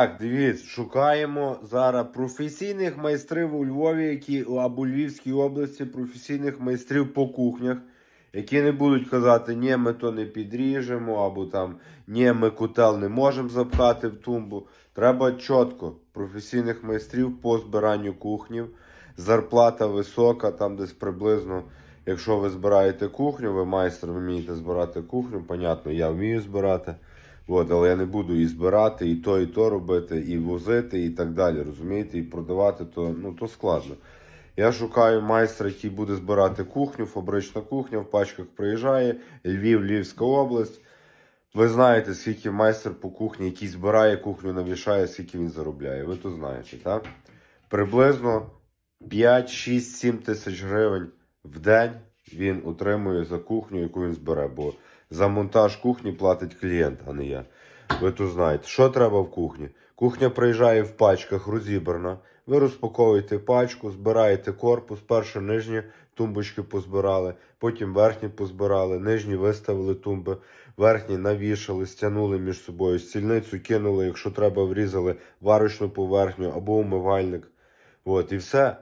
Так, дивіться, шукаємо зараз професійних майстрів у Львові, які або Львівській області, професійних майстрів по кухнях, які не будуть казати, ні, ми то не підріжемо, або там ні, ми кутел не можемо запхати в тумбу. Треба чітко професійних майстрів по збиранню кухнів. Зарплата висока, там десь приблизно. Якщо ви збираєте кухню, ви майстер, вмієте збирати кухню, понятно, я вмію збирати. От, але я не буду і збирати, і то, і то робити, і возити, і так далі. Розумієте, і продавати, то, ну, то складно. Я шукаю майстра, який буде збирати кухню, фабрична кухня, в пачках приїжджає, Львів, Львівська область. Ви знаєте, скільки майстер по кухні, який збирає кухню, навішає, скільки він заробляє. Ви то знаєте, так? Приблизно 5, 6, 7 тисяч гривень в день він отримує за кухню, яку він збере. Бо за монтаж кухні платить клієнт, а не я. Ви то знаєте, що треба в кухні? Кухня приїжджає в пачках, розібрана. Ви розпаковуєте пачку, збираєте корпус, перше нижні тумбочки позбирали, потім верхні позбирали, нижні виставили тумби, верхні навішали, стягнули між собою, стільницю кинули, якщо треба, врізали варочну поверхню або умивальник. От, і все.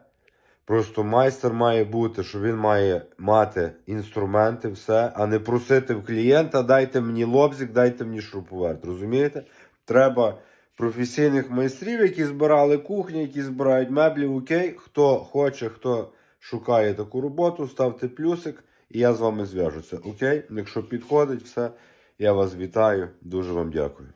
Просто майстер має бути, що він має мати інструменти, все, а не просити в клієнта, дайте мені лобзик, дайте мені шуруповерт. Розумієте? Треба професійних майстрів, які збирали кухні, які збирають меблі. Окей, хто хоче, хто шукає таку роботу, ставте плюсик, і я з вами зв'яжуся. Окей? Якщо підходить все, я вас вітаю. Дуже вам дякую.